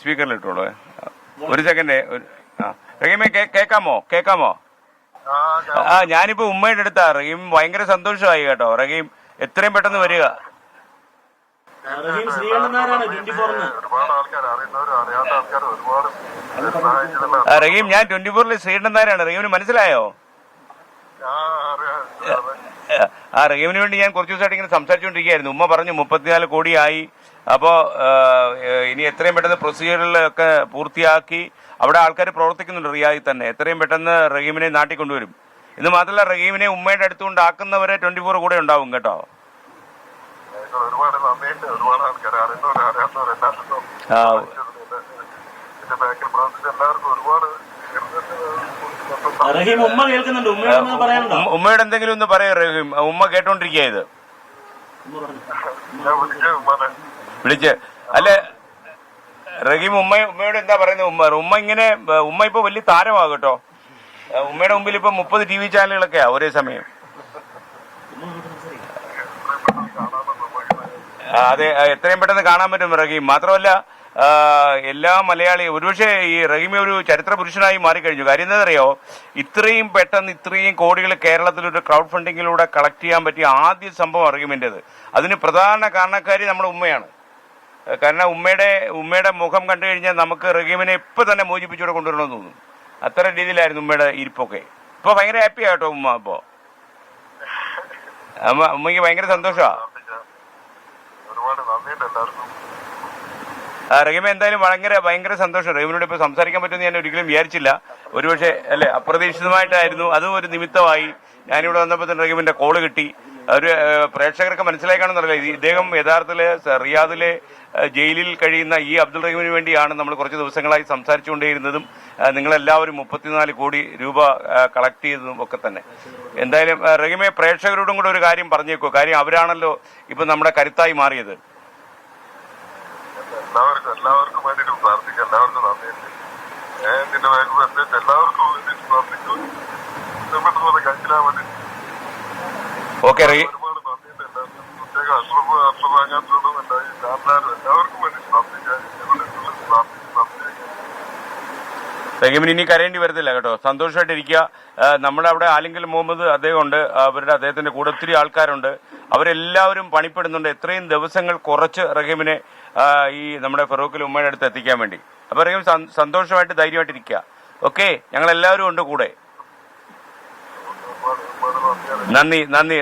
സ്പീക്കറിൽ ഇട്ടോളൂ ഒരു സെക്കൻഡ് റഹീമെ കേക്കാമോ? കേക്കാമോ? ആ ഞാനിപ്പോ ഉമ്മയുടെ അടുത്താ. റഹീം ഭയങ്കര സന്തോഷമായി കേട്ടോ. റഹീം എത്രയും പെട്ടെന്ന് വരിക. റഹീം ഞാൻ ട്വന്റി ഫോറിലെ ശ്രീകണ്ഠൻ നായരാണ് റഹീമിന് മനസ്സിലായോ? ആ റഹീമിന് വേണ്ടി ഞാൻ കുറച്ച് ദിവസമായിട്ട് ഇങ്ങനെ സംസാരിച്ചുകൊണ്ടിരിക്കുകയായിരുന്നു. ഉമ്മ പറഞ്ഞു മുപ്പത്തിനാല് കോടിയായി. അപ്പോൾ ഇനി എത്രയും പെട്ടെന്ന് പ്രൊസീജിയറുകളൊക്കെ പൂർത്തിയാക്കി അവിടെ ആൾക്കാർ പ്രവർത്തിക്കുന്നുണ്ട് റിയായി തന്നെ. എത്രയും പെട്ടെന്ന് റഹീമിനെ നാട്ടിൽ കൊണ്ടുവരും ഇത് മാത്രമല്ല റഹീമിനെ ഉമ്മയുടെ അടുത്തുകൊണ്ട് ആക്കുന്നവരെ ട്വന്റി ഫോർ കൂടെ ഉണ്ടാവും കേട്ടോ. ഒരുപാട് നന്ദിയുണ്ട്. ഒരുപാട് ആൾക്കാർ അറിയുന്നവരും അറിയാത്തവരും എല്ലാവർക്കും എല്ലാവർക്കും ഒരുപാട് റഹീം ഉമ്മ കേൾക്കുന്നുണ്ട്. ഉമ്മയോട് പറയാനുണ്ടോ? ഉമ്മ- ഉമ്മയോട് എന്തെങ്കിലും ഒന്ന് പറയോ റഹീം. ഉമ്മ കേട്ടോണ്ടിരിക്കുക ഇത്. വിളിച്ച്. അല്ലെ റഹീം ഉമ്മ ഉമ്മയോട് എന്താ പറയുന്നത്? ഉമ്മ ഉമ്മ ഇങ്ങനെ ഉമ്മ ഇപ്പൊ വലിയ താരമാകട്ടോ കേട്ടോ. ഉമ്മയുടെ മുമ്പിൽ ഇപ്പൊ മുപ്പത് ടി വി ചാനലുകളൊക്കെയാ ഒരേ സമയം. അതെ എത്രയും പെട്ടെന്ന് കാണാൻ പറ്റും റഹീം. മാത്രമല്ല എല്ലാ മലയാളി ഒരുപക്ഷെ ഈ റഹീമി ഒരു ചരിത്ര പുരുഷനായി മാറിക്കഴിഞ്ഞു. കാര്യം എന്താണെന്നറിയോ? ഇത്രയും പെട്ടെന്ന് ഇത്രയും കോടികൾ കേരളത്തിൽ ഒരു ക്രൗഡ് ഫണ്ടിങ്ങിലൂടെ കളക്ട് ചെയ്യാൻ പറ്റിയ ആദ്യ സംഭവം റഹീമിന്റെത് അതിന് പ്രധാന കാരണക്കാരി നമ്മുടെ ഉമ്മയാണ്. കാരണം ഉമ്മയുടെ ഉമ്മയുടെ മുഖം കണ്ടു കഴിഞ്ഞാൽ നമുക്ക് റഹീമിനെ ഇപ്പൊ തന്നെ മോചിപ്പിച്ചുകൂടെ കൊണ്ടുവരണമെന്ന് തോന്നും. അത്ര രീതിയിലായിരുന്നു ഉമ്മയുടെ ഇരിപ്പൊക്കെ. ഇപ്പൊ ഭയങ്കര ഹാപ്പി ആയിട്ടോ ഉമ്മ ഇപ്പോ. അമ്മ ഉമ്മയ്ക്ക് ഭയങ്കര സന്തോഷമാ? ഒരുപാട് നന്ദിയുണ്ട് എല്ലാവർക്കും. റഹീമ എന്തായാലും ഭയങ്കര ഭയങ്കര സന്തോഷം. റഹീമിനോട് ഇപ്പൊ സംസാരിക്കാൻ പറ്റുമെന്ന് ഞാൻ ഒരിക്കലും വിചാരിച്ചില്ല. ഒരുപക്ഷെ അല്ലെ അപ്രതീക്ഷിതമായിട്ടായിരുന്നു. അതും ഒരു നിമിത്തമായി. ഞാനിവിടെ വന്നപ്പോൾ തന്നെ റഹീമിന്റെ കോൾ കിട്ടി. ഒരു പ്രേക്ഷകർക്ക് മനസ്സിലാക്കാണെന്നറിയില്ല ഇത് ഇദ്ദേഹം യഥാർത്ഥത്തിൽ സ- റിയാദിലെ ജയിലിൽ കഴിയുന്ന ഈ അബ്ദുൾ റഹീമിന് വേണ്ടിയാണ് നമ്മൾ കുറച്ച് ദിവസങ്ങളായി സംസാരിച്ചുകൊണ്ടേയിരുന്നതും നിങ്ങളെല്ലാവരും മുപ്പത്തിനാല് കോടി രൂപ കളക്ട് ചെയ്തതും ഒക്കെ തന്നെ. എന്തായാലും റഹീമെ പ്രേക്ഷകരോടും കൂടെ ഒരു കാര്യം പറഞ്ഞേക്കോ. കാര്യം അവരാണല്ലോ ഇപ്പൊ നമ്മുടെ കരുത്തായി മാറിയത്. എല്ലാവർക്കും എല്ലാവർക്കും വേണ്ടിയിട്ട് എല്ലാവർക്കും ഞാൻ എല്ലാവർക്കും വേണ്ടിയിട്ട് പ്രാർത്ഥിക്കും. ഇഷ്ടപ്പെട്ടത് പോലെ കഴിച്ചിടാൻ വേണ്ടി ഓക്കെ പ്രാർത്ഥിച്ച് ഇനി കരയേണ്ടി വരത്തില്ല കേട്ടോ. സന്തോഷമായിട്ടിരിക്കുക നമ്മുടെ അവിടെ ആലെങ്കിൽ മുഹമ്മദ് അദ്ദേഹം ഉണ്ട് അവരുടെ അദ്ദേഹത്തിന്റെ കൂടെ ഒത്തിരി ആൾക്കാരുണ്ട്. അവരെല്ലാവരും പണിപ്പെടുന്നുണ്ട്. എത്രയും ദിവസങ്ങൾ കുറച്ച് റഹീമിനെ ഈ നമ്മുടെ ഫറൂഖിൽ ഉമ്മയുടെ അടുത്ത് എത്തിക്കാൻ വേണ്ടി. അപ്പൊ റഹീം സന്തോഷമായിട്ട് ധൈര്യമായിട്ടിരിക്കുക ഓക്കെ? ഞങ്ങൾ എല്ലാവരും ഉണ്ട് കൂടെ. നന്ദി നന്ദി